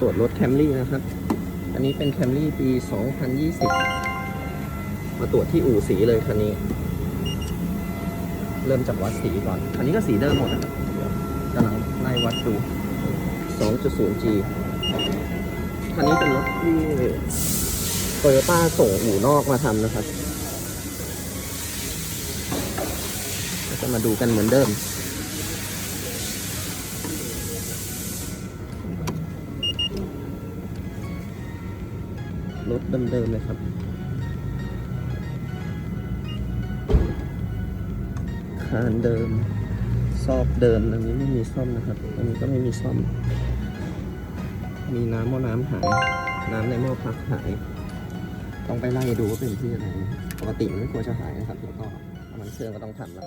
ตรวจรถแคมรี่นะครับ อันนี้เป็นแคมรี่ปี 2020 มาตรวจที่อู่สีเลยคันนี้ เริ่มจากวัดสีก่อน คันนี้ก็สีเดิมหมดนะครับกำลังไล่วัดดู 2.0G คันนี้เป็นรถที่โตโยต้าส่งอู่นอกมาทำนะครับ ก็จะมาดูกันเหมือนเดิม รถเดิมๆเลยครับ คานเดิม ซอกเดิมอันนี้ไม่มีซ่อมนะครับอันนี้ก็ไม่มีซ่อม มีน้ำหม้อน้ำหาย น้ำในหม้อพักหาย ต้องไปไล่ดูว่าเป็นที่อะไร ปกติมันไม่ควรจะหายนะครับ แล้วก็น้ำมันเครื่องก็ต้องทำแล้ว